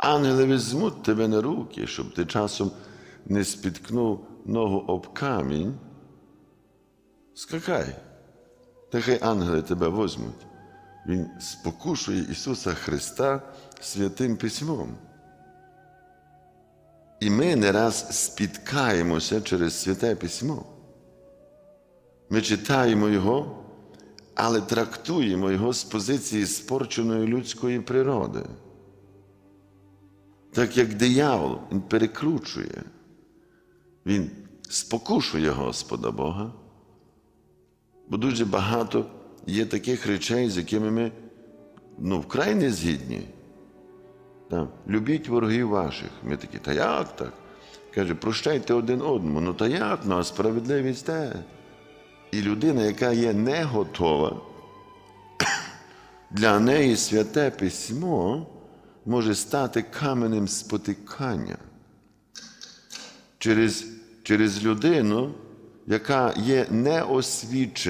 Ангели візьмуть тебе на руки, щоб ти часом не спіткнув ногу об камінь. Скакай, та хай ангели тебе возьмуть. Він спокушує Ісуса Христа святим письмом. І ми не раз спіткаємося через святе письмо. Ми читаємо Його, але трактуємо Його з позиції спорченої людської природи. Так як диявол, він перекручує, він спокушує Господа Бога, бо дуже багато є таких речей, з якими ми ну, вкрай не згідні. Там, любіть ворогів ваших. Ми такі, та як так? Каже, прощайте один одному. Ну та як? Ну, а справедливість те. І людина, яка є не готова, для неї святе письмо може стати каменем спотикання. Через, через людину, яка є неосвічена.